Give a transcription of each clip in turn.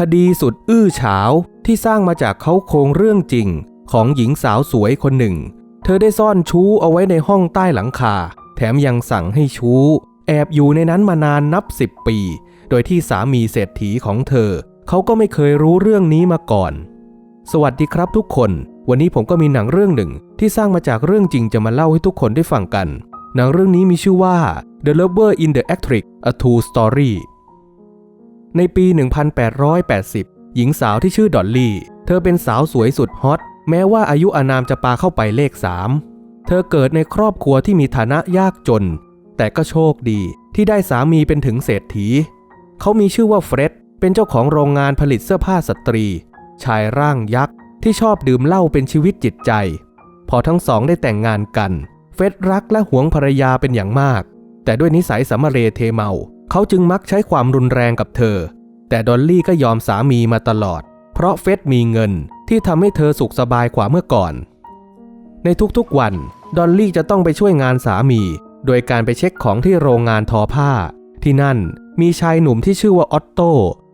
คดีสุดอื้อฉาวที่สร้างมาจากเขาโครงเรื่องจริง ของหญิงสาวสวยคนหนึ่ง เธอได้ซ่อนชู้เอาไว้ในห้องใต้หลังคา แถมยังสั่งให้ชู้ แอบอยู่ในนั้นมานานนับสิบปี โดยที่สามีเศรษฐีของเธอ เขาก็ไม่เคยรู้เรื่องนี้มาก่อน สวัสดีครับทุกคน วันนี้ผมก็มีหนังเรื่องหนึ่ง ที่สร้างมาจากเรื่องจริงจะมาเล่าให้ทุกคนได้ฟังกัน หนังเรื่องนี้มีชื่อว่า The Lover in the Attic A True Story ในปี 1880 หญิงสาวที่ชื่อดอลลี่ เธอเป็นสาวสวยสุดฮอต แม้ว่าอายุอานามจะปาเข้าไปเลข 3 เธอเกิดในครอบครัวที่มีฐานะยากจน แต่ก็โชคดีที่ได้สามีเป็นถึงเศรษฐี เขามีชื่อว่าเฟร็ด เป็นเจ้าของโรงงานผลิตเสื้อผ้าสตรี ชายร่างยักษ์ที่ชอบดื่มเหล้าเป็นชีวิตจิตใจ พอทั้งสองได้แต่งงานกัน เฟร็ดรักและหวงภรรยาเป็นอย่างมาก แต่ด้วยนิสัยสมเรเทเมา เขาจึงมักใช้ความรุนแรงกับเธอ แต่ดอลลี่ก็ยอมสามีมาตลอด เพราะเฟร็ดมีเงินที่ทำให้เธอสุขสบายกว่าเมื่อก่อน ในทุกๆวันดอลลี่จะต้องไปช่วยงานสามี โดยการไปเช็คของที่โรงงานทอผ้า ที่นั่นมีชายหนุ่มที่ชื่อว่าออตโต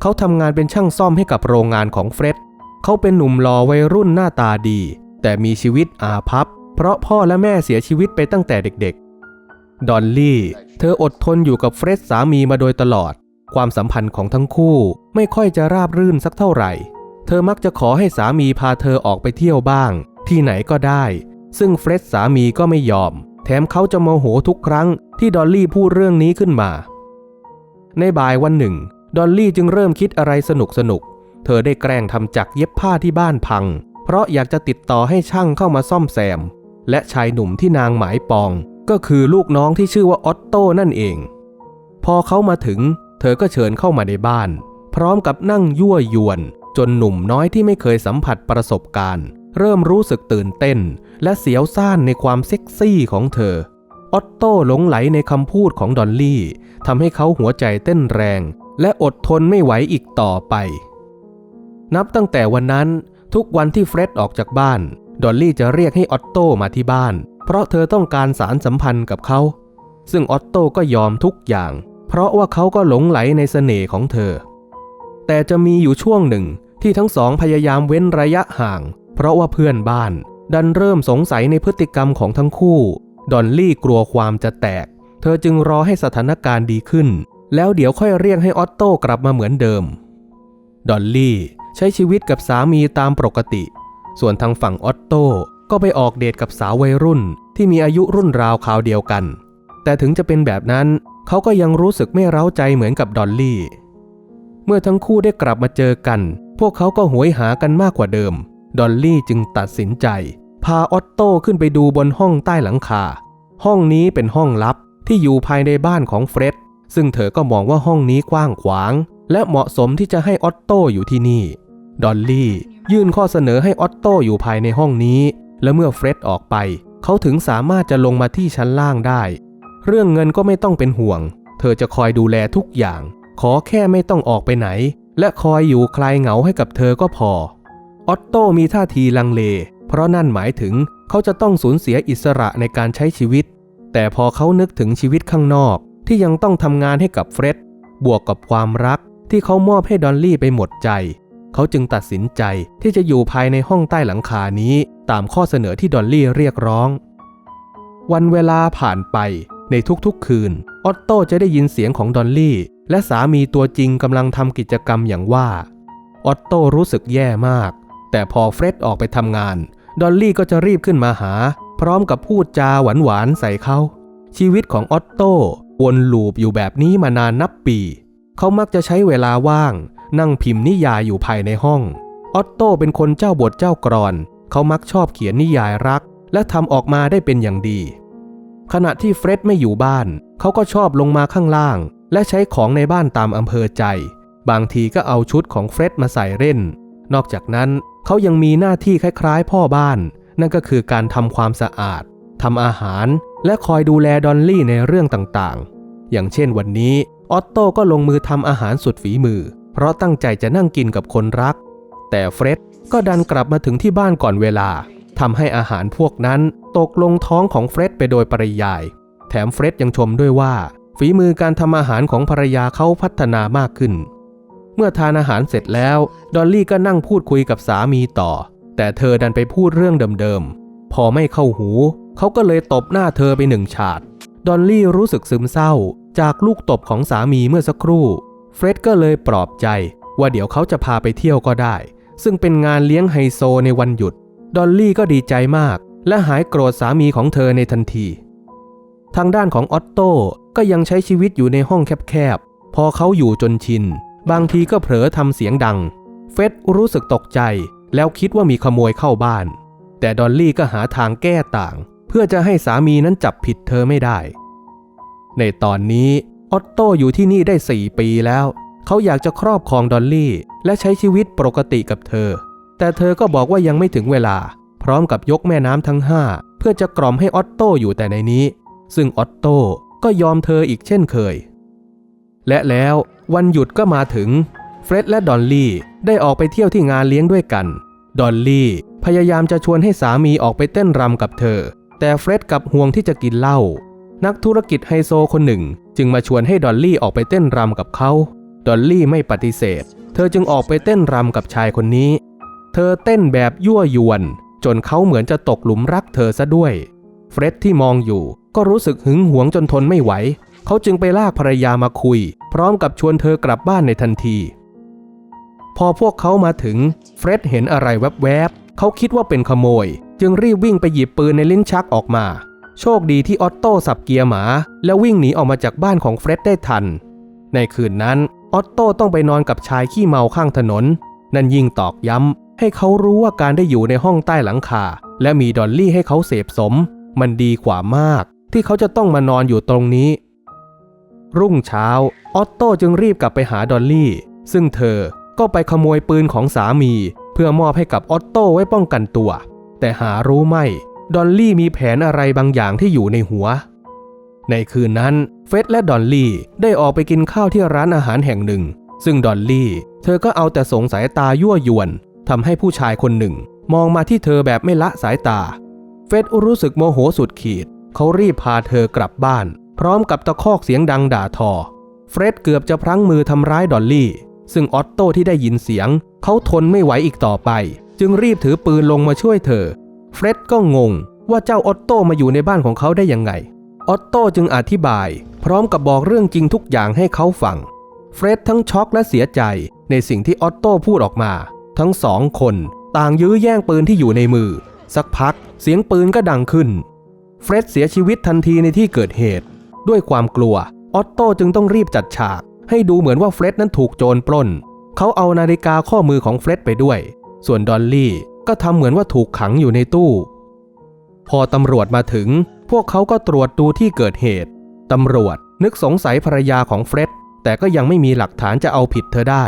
เขาทำงานเป็นช่างซ่อมให้กับโรงงานของเฟร็ดเขาเป็นหนุ่มหล่อวัยรุ่นหน้าตาดี แต่มีชีวิตอาภัพเพราะพ่อและแม่เสียชีวิตไปตั้งแต่เด็ก ดอลลี่ เธออดทนอยู่กับเฟร็ดสามีมาโดยตลอด ความสัมพันธ์ของทั้งคู่ไม่ค่อยจะราบรื่นสักเท่าไหร่ เธอมักจะขอให้สามีพาเธอออกไปเที่ยวบ้าง ที่ไหนก็ได้ ซึ่งเฟร็ดสามีก็ไม่ยอม แถมเขาจะโมโหทุกครั้งที่ดอลลี่พูดเรื่องนี้ขึ้นมา ในบ่ายวันหนึ่ง ดอลลี่จึงเริ่มคิดอะไรสนุกสนุก เธอได้แกล้งทำจักรเย็บผ้าที่บ้านพัง เพราะอยากจะติดต่อให้ช่างเข้ามาซ่อมแซม และชายหนุ่มที่นางหมายปอง ก็คือลูกน้องที่ชื่อว่าออตโต้นั่นเอง พอเขามาถึง เธอก็เชิญเข้ามาในบ้าน พร้อมกับนั่งยั่วยวน จนหนุ่มน้อยที่ไม่เคยสัมผัสประสบการณ์ เริ่มรู้สึกตื่นเต้น และเสียวซ่านในความเซ็กซี่ของเธอ ออตโต้หลงไหลในคำพูดของดอลลี่ทำให้เขาหัวใจเต้นแรง และอดทนไม่ไหวอีกต่อไป นับตั้งแต่วันนั้นทุกวันที่เฟร็ดออกจากบ้าน ดอลลี่จะเรียกให้ออตโต้มาที่บ้าน เพราะเธอต้องการสารสัมพันธ์กับเขา ซึ่งออตโต้ก็ยอมทุกอย่าง เพราะว่าเขาก็หลงไหลในเสน่ห์ของเธอ แต่จะมีอยู่ช่วงหนึ่งที่ทั้งสองพยายามเว้นระยะห่าง เพราะว่าเพื่อนบ้าน ดันเริ่มสงสัยในพฤติกรรมของทั้งคู่ ดอลลี่กลัวความจะแตก เธอจึงรอให้สถานการณ์ดีขึ้น แล้วเดี๋ยวค่อยเรียกให้ออตโต้กลับมาเหมือนเดิม ดอลลี่ใช้ชีวิตกับสามีตามปกติ ส่วนทางฝั่งออตโต้ ก็ไปออกเดทกับสาววัยรุ่นที่มีอายุรุ่นราวคราวเดียวกัน แต่ถึงจะเป็นแบบนั้นเขาก็ยังรู้สึกไม่เร้าใจเหมือนกับดอลลี่ เมื่อทั้งคู่ได้กลับมาเจอกัน พวกเขาก็หวยหากันมากกว่าเดิม ดอลลี่จึงตัดสินใจ พาออตโต้ขึ้นไปดูบนห้องใต้หลังคา ห้องนี้เป็นห้องลับที่อยู่ภายในบ้านของเฟร็ดซึ่งเธอก็มองว่าห้องนี้กว้างขวาง และเหมาะสมที่จะให้ออตโต้อยู่ที่นี่ ดอลลี่ยื่นข้อเสนอให้ออตโต้อยู่ภายในห้องนี้ และเมื่อเฟร็ดออกไป เขาถึงสามารถจะลงมาที่ชั้นล่างได้ เรื่องเงินก็ไม่ต้องเป็นห่วง เธอจะคอยดูแลทุกอย่าง ขอแค่ไม่ต้องออกไปไหน และคอยอยู่คลายเหงาให้กับเธอก็พอ ออตโต้มีท่าทีลังเล เพราะนั่นหมายถึงเขาจะต้องสูญเสียอิสระในการใช้ชีวิต แต่พอเขานึกถึงชีวิตข้างนอกที่ยังต้องทำงานให้กับเฟร็ดบวกกับความรักที่เขามอบให้ดอลลี่ไปหมดใจ เขาจึงตัดสินใจที่จะอยู่ภายในห้องใต้หลังคานี้ ตามข้อเสนอที่ดอลลี่เรียกร้อง วันเวลาผ่านไปในทุกๆคืน ออตโต้จะได้ยินเสียงของดอลลี่ และสามีตัวจริงกำลังทำกิจกรรมอย่างว่า ออตโต้รู้สึกแย่มาก แต่พอเฟร็ดออกไปทำงาน ดอลลี่ก็จะรีบขึ้นมาหา พร้อมกับพูดจาหวานๆใส่เขาชีวิตของออตโต้วนลูปอยู่แบบนี้มานานนับปี เขามักจะใช้เวลาว่าง นั่งพิมพ์นิยายอยู่ภายในห้อง ออตโต้เป็นคนเจ้าบทเจ้ากรอน เขามักชอบเขียนนิยายรัก และทำออกมาได้เป็นอย่างดี ขณะที่เฟร็ดไม่อยู่บ้าน เขาก็ชอบลงมาข้างล่าง และใช้ของในบ้านตามอำเภอใจ บางทีก็เอาชุดของเฟร็ดมาใส่เล่น นอกจากนั้นเขายังมีหน้าที่คล้ายๆ พ่อบ้าน นั่นก็คือการทำความสะอาดทำอาหาร และคอยดูแลดอลลี่ในเรื่องต่างๆ อย่างเช่นวันนี้ออตโต้ก็ลงมือทำอาหารสุดฝีมือ เพราะตั้งใจจะนั่งกินกับคนรัก แต่เฟร็ด ก็ดันกลับมาถึงที่บ้านก่อนเวลาทำให้อาหารพวกนั้นตกลงท้องของเฟร็ดไปโดยปริยาย แถมเฟร็ดยังชมด้วยว่า ฝีมือการทำอาหารของภรรยาเขาพัฒนามากขึ้น เมื่อทานอาหารเสร็จแล้ว ดอลลี่ก็นั่งพูดคุยกับสามีต่อ แต่เธอดันไปพูดเรื่องเดิมๆ พอไม่เข้าหู เขาก็เลยตบหน้าเธอไปหนึ่งฉาด ดอลลี่รู้สึกซึมเศร้า จากลูกตบของสามีเมื่อสักครู่ เฟร็ดก็เลยปลอบใจ ว่าเดี๋ยวเขาจะพาไปเที่ยวก็ได้ ซึ่งเป็นงานเลี้ยงไฮโซในวันหยุด ดอลลี่ก็ดีใจมาก และหายโกรธสามีของเธอในทันที ทางด้านของออตโต้ก็ยังใช้ชีวิตอยู่ในห้องแคบๆ พอเขาอยู่จนชิน บางทีก็เผลอทำเสียงดัง เฟร็ดรู้สึกตกใจ แล้วคิดว่ามีขโมยเข้าบ้าน แต่ดอลลี่ก็หาทางแก้ต่าง เพื่อจะให้สามีนั้นจับผิดเธอไม่ได้ ในตอนนี้ออตโต้อยู่ที่นี่ได้ 4 ปีแล้ว เขาอยากจะครอบครองดอลลี่ และใช้ชีวิตปกติกับเธอ แต่เธอก็บอกว่ายังไม่ถึงเวลา พร้อมกับยกแม่น้ำทั้งห้าเพื่อจะกล่อมให้ออตโตอยู่แต่ในนี้ ซึ่งออตโตก็ยอมเธออีกเช่นเคย และแล้ววันหยุดก็มาถึง เฟร็ดและดอลลี่ได้ออกไปเที่ยวที่งานเลี้ยงด้วยกัน ดอลลี่พยายามจะชวนให้สามีออกไปเต้นรำกับเธอ แต่เฟร็ดกับห่วงที่จะกินเหล้า นักธุรกิจไฮโซคนหนึ่ง จึงมาชวนให้ดอลลี่ออกไปเต้นรำกับเขา ดอลลี่ไม่ปฏิเสธ เธอจึงออกไปเต้นรำกับชายคนนี้ เธอเต้นแบบยั่วยวน จนเขาเหมือนจะตกหลุมรักเธอซะด้วย เฟร็ดที่มองอยู่ก็รู้สึกหึงหวงจนทนไม่ไหว เขาจึงไปลากภรรยามาคุย พร้อมกับชวนเธอกลับบ้านในทันที พอพวกเขามาถึง เฟร็ดเห็นอะไรแวบๆ เขาคิดว่าเป็นขโมย จึงรีบวิ่งไปหยิบปืนในลิ้นชักออกมา โชคดีที่ออตโต้สับเกียร์หมา แล้ววิ่งหนีออกมาจากบ้านของเฟร็ดได้ทัน ในคืนนั้น อตโต้ต้องไปนอนกับชายขี้เมาข้างถนน นั่นยิ่งตอกย้ำ ให้เขารู้ว่าการได้อยู่ในห้องใต้หลังคา และมีดอลลี่ให้เขาเสพสม มันดีกว่ามาก ที่เขาจะต้องมานอนอยู่ตรงนี้ รุ่งเช้า ออตโต้จึงรีบกลับไปหาดอลลี่ ซึ่งเธอก็ไปขโมยปืนของสามี เพื่อมอบให้กับออตโต้ไว้ป้องกันตัว แต่หารู้ไม่ ดอลลี่มีแผนอะไรบางอย่างที่อยู่ในหัว ในคืนนั้นเฟร็ดและดอลลี่ได้ออกไปกินข้าวที่ร้านอาหารแห่งหนึ่ง ซึ่งดอลลี่ เธอก็เอาแต่สงสายตายั่วยวนทำให้ผู้ชายคนหนึ่ง มองมาที่เธอแบบไม่ละสายตา เฟร็ดรู้สึกโมโหสุดขีด เขารีบพาเธอกลับบ้าน พร้อมกับตะคอกเสียงดังด่าทอ เฟรดเกือบจะพลั้งมือทำร้ายดอลลี่ ซึ่งออตโต้ที่ได้ยินเสียง เขาทนไม่ไหวอีกต่อไป จึงรีบถือปืนลงมาช่วยเธอ เฟรดก็งงว่าเจ้าออตโต้มาอยู่ในบ้านของเขาได้ยังไง ออตโต้จึงอธิบาย พร้อมกับบอกเรื่องจริงทุกอย่างให้เขาฟัง เฟร็ดทั้งช็อกและเสียใจในสิ่งที่ออตโต้พูดออกมา ทั้งสองคนต่างยื้อแย่งปืนที่อยู่ในมือ สักพักเสียงปืนก็ดังขึ้น เฟร็ดเสียชีวิตทันทีในที่เกิดเหตุ ด้วยความกลัว ออตโต้จึงต้องรีบจัดฉาก ให้ดูเหมือนว่าเฟร็ดนั้นถูกโจรปล้น เขาเอานาฬิกาข้อมือของเฟร็ดไปด้วย ส่วนดอลลี่ก็ทำเหมือนว่าถูกขังอยู่ในตู้ พอตำรวจมาถึง พวกเขาก็ตรวจดูที่เกิดเหตุ ตำรวจนึกสงสัยภรรยาของเฟร็ดแต่ก็ยังไม่มีหลักฐานจะเอาผิดเธอได้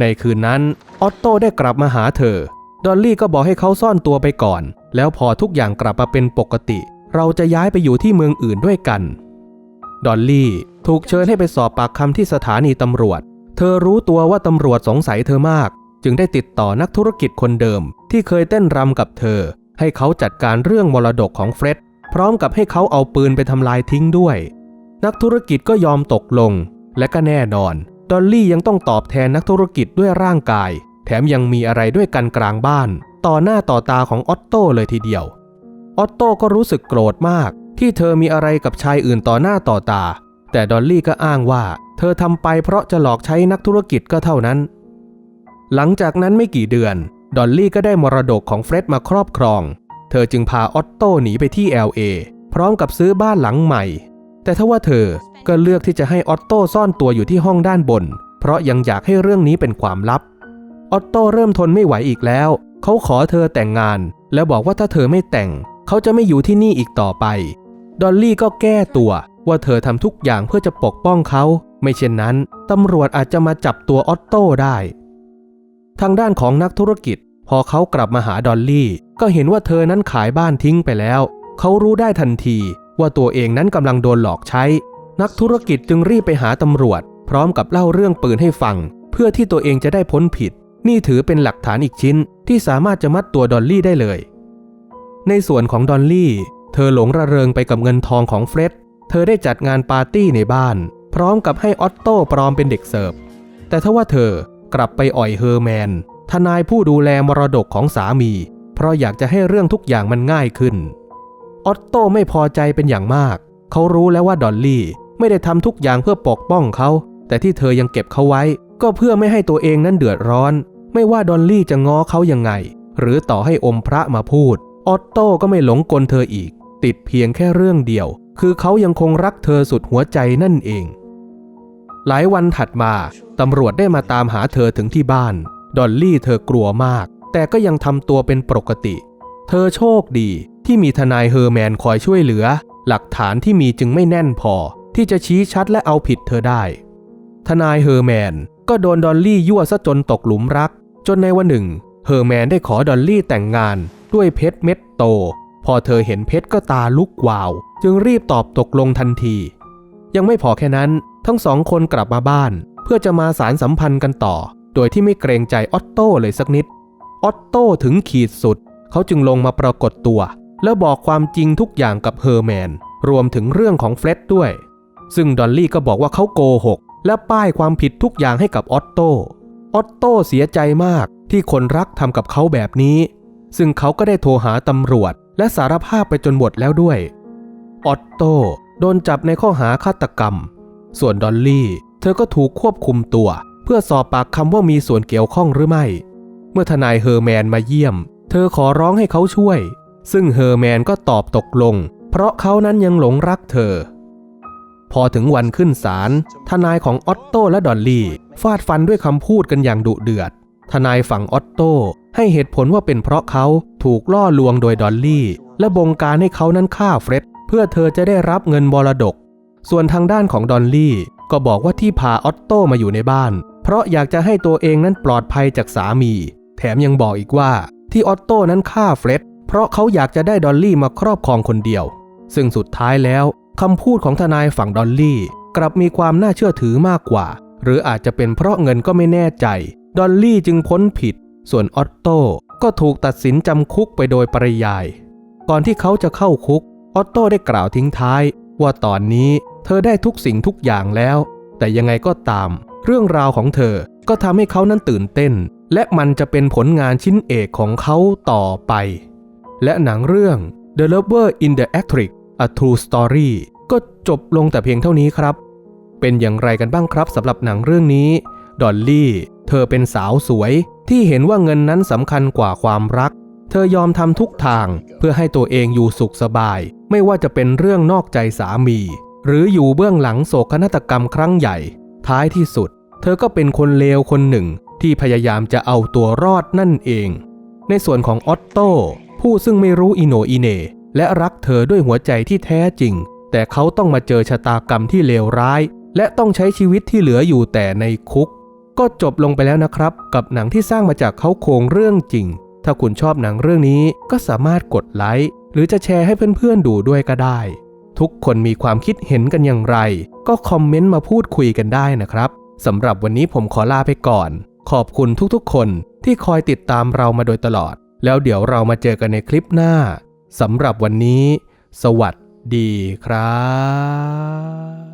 ในคืนนั้นออตโต้ได้กลับมาหาเธอ ดอลลี่ก็บอกให้เขาซ่อนตัวไปก่อน แล้วพอทุกอย่างกลับมาเป็นปกติ เราจะย้ายไปอยู่ที่เมืองอื่นด้วยกัน ดอลลี่ถูกเชิญให้ไปสอบปากคำที่สถานีตำรวจ เธอรู้ตัวว่าตำรวจสงสัยเธอมาก จึงได้ติดต่อนักธุรกิจคนเดิมที่เคยเต้นรำกับเธอ ให้เขาจัดการเรื่องมรดกของเฟร็ดพร้อมกับให้เขาเอาปืนไปทำลายทิ้งด้วย นักธุรกิจก็ยอมตกลง และก็แน่นอน ดอลลี่ยังต้องตอบแทนนักธุรกิจด้วยร่างกาย แถมยังมีอะไรด้วยกันกลางบ้าน ต่อหน้าต่อตาของออตโต้เลยทีเดียว ออตโต้ก็รู้สึกโกรธมาก ที่เธอมีอะไรกับชายอื่นต่อหน้าต่อตา แต่ดอลลี่ก็อ้างว่า เธอทำไปเพราะจะหลอกใช้นักธุรกิจก็เท่านั้น หลังจากนั้นไม่กี่เดือน ดอลลี่ก็ได้มรดกของเฟร็ดมาครอบครอง เธอจึงพาออตโต้หนีไปที่ LA พร้อมกับซื้อบ้านหลังใหม่ แต่ถ้าว่าเธอก็เลือกที่จะให้ออตโต้ซ่อนตัวอยู่ที่ห้องด้านบน เพราะยังอยากให้เรื่องนี้เป็นความลับ ออตโต้เริ่มทนไม่ไหวอีกแล้ว เขาขอเธอแต่งงาน แล้วบอกว่าถ้าเธอไม่แต่ง เขาจะไม่อยู่ที่นี่อีกต่อไป ดอลลี่ก็แก้ตัวว่าเธอทำทุกอย่างเพื่อจะปกป้องเขา ไม่เช่นนั้นตำรวจอาจจะมาจับตัวออตโต้ได้ ทางด้านของนักธุรกิจ พอเขากลับมาหาดอลลี่ ก็เห็นว่าเธอนั้นขายบ้านทิ้งไปแล้ว เขารู้ได้ทันทีว่าตัวเองนั้นกำลังโดนหลอกใช้ นักธุรกิจจึงรีบไปหาตำรวจ พร้อมกับเล่าเรื่องปืนให้ฟัง เพื่อที่ตัวเองจะได้พ้นผิด นี่ถือเป็นหลักฐานอีกชิ้น ที่สามารถจะมัดตัวดอลลี่ได้เลย ในส่วนของดอลลี่ เธอหลงระเริงไปกับเงินทองของเฟร็ดเธอได้จัดงานปาร์ตี้ในบ้าน พร้อมกับให้ออตโต้ปลอมเป็นเด็กเสิร์ฟแต่ถ้าว่าเธอ กลับไปอ่อยเฮอร์แมน ทนายผู้ดูแลมรดกของสามี เพราะอยากจะให้เรื่องทุกอย่างมันง่ายขึ้น ออตโต้ไม่พอใจเป็นอย่างมาก เขารู้แล้วว่าดอลลี่ไม่ได้ทำทุกอย่างเพื่อปกป้องเขา แต่ที่เธอยังเก็บเขาไว้ ก็เพื่อไม่ให้ตัวเองนั้นเดือดร้อน ไม่ว่าดอลลี่จะง้อเขายังไง หรือต่อให้อมพระมาพูด ออตโต้ก็ไม่หลงกลเธออีก ติดเพียงแค่เรื่องเดียว คือเขายังคงรักเธอสุดหัวใจนั่นเอง หลายวันถัดมา ตำรวจได้มาตามหาเธอถึงที่บ้าน ดอลลี่เธอกลัวมาก แต่ก็ยังทำตัวเป็นปกติ เธอโชคดีที่มีทนายเฮอร์แมนคอยช่วยเหลือ หลักฐานที่มีจึงไม่แน่นพอ ที่จะชี้ชัดและเอาผิดเธอได้ ทนายเฮอร์แมนก็โดนดอลลี่ยั่วซะจนตกหลุมรัก จนในวันหนึ่ง เฮอร์แมนได้ขอดอลลี่แต่งงานด้วยเพชรเม็ดโต พอเธอเห็นเพชรก็ตาลุกวาว จึงรีบตอบตกลงทันที ยังไม่พอแค่นั้นทั้งสองคนกลับมาบ้าน เพื่อจะมาสารสัมพันธ์กันต่อ โดยที่ไม่เกรงใจออตโต้เลยสักนิด ออตโต้ถึงขีดสุด เขาจึงลงมาปรากฏตัว แล้วบอกความจริงทุกอย่างกับเฮอร์แมน รวมถึงเรื่องของเฟร็ดด้วย ซึ่งดอลลี่ก็บอกว่าเขาโกหก และป้ายความผิดทุกอย่างให้กับออตโต้ออตโต้เสียใจมากที่คนรักทำกับเขาแบบนี้ ซึ่งเขาก็ได้โทรหาตำรวจ และสารภาพไปจนหมดแล้วด้วย ออตโต้โดนจับในข้อหาฆาตกรรม ส่วนดอลลี่ เธอก็ถูกควบคุมตัว เพื่อสอบปากคำว่ามีส่วนเกี่ยวข้องหรือไม่ เมื่อทนายเฮอร์แมนมาเยี่ยม เธอขอร้องให้เขาช่วย ซึ่งเฮอร์แมนก็ตอบตกลง เพราะเขานั้นยังหลงรักเธอ พอถึงวันขึ้นศาลทนายของออตโตและดอลลี่ ฟาดฟันด้วยคำพูดกันอย่างดุเดือด ทนายฝั่งออตโตให้เหตุผลว่าเป็นเพราะเขาถูกล่อลวงโดยดอลลี่ และบงการให้เขานั้นฆ่าเฟร็ดเพื่อเธอจะได้รับเงินมรดก ส่วนทางด้านของดอลลี่ ก็บอกว่าที่พาออตโตมาอยู่ในบ้าน เพราะอยากจะให้ตัวเองนั้นปลอดภัยจากสามี แถมยังบอกอีกว่าที่ออตโต้นั้นฆ่าเฟร็ดเพราะเขาอยากจะได้ดอลลี่มาครอบครองคนเดียว ซึ่งสุดท้ายแล้วคำพูดของทนายฝั่งดอลลี่ กลับมีความน่าเชื่อถือมากกว่า หรืออาจจะเป็นเพราะเงินก็ไม่แน่ใจ ดอลลี่จึงพ้นผิด ส่วนออตโต้ก็ถูกตัดสินจำคุกไปโดยปริยาย ก่อนที่เขาจะเข้าคุก ออตโต้ได้กล่าวทิ้งท้าย ว่าตอนนี้ เธอได้ทุกสิ่งทุกอย่างแล้ว แต่ยังไงก็ตาม เรื่องราวของเธอก็ทำให้เขานั้นตื่นเต้น และมันจะเป็นผลงานชิ้นเอกของเขาต่อไป และหนังเรื่อง The Lover in the Attic A True Story ก็จบลงแต่เพียงเท่านี้ครับ เป็นอย่างไรกันบ้างครับสำหรับหนังเรื่องนี้ ดอลลี่ เธอเป็นสาวสวยที่เห็นว่าเงินนั้นสำคัญกว่าความรัก เธอยอมทำทุกทางเพื่อให้ตัวเองอยู่สุขสบาย ไม่ว่าจะเป็นเรื่องนอกใจสามี หรืออยู่เบื้องหลังโศกนาฏกรรมครั้งใหญ่ ท้ายที่สุด เธอก็เป็นคนเลวคนหนึ่งที่พยายามจะเอาตัวรอดนั่นเอง ในส่วนของออตโต้ผู้ซึ่งไม่รู้อิโนอิเน และรักเธอด้วยหัวใจที่แท้จริง แต่เขาต้องมาเจอชะตากรรมที่เลวร้าย และต้องใช้ชีวิตที่เหลืออยู่แต่ในคุก ก็จบลงไปแล้วนะครับ กับหนังที่สร้างมาจากเขาโครงเรื่องจริง ถ้าคุณชอบหนังเรื่องนี้ก็สามารถกดไลค์หรือจะแชร์ให้เพื่อนๆดูด้วยก็ได้ ทุกคนมีความคิดเห็นกันอย่างไร ก็คอมเมนต์มาพูดคุยกันได้นะครับสำหรับวันนี้ผมขอลาไปก่อน ขอบคุณทุกๆ คนที่คอยติดตามเรามาโดยตลอด แล้วเดี๋ยวเรามาเจอกันในคลิปหน้าสำหรับวันนี้ สวัสดีครับ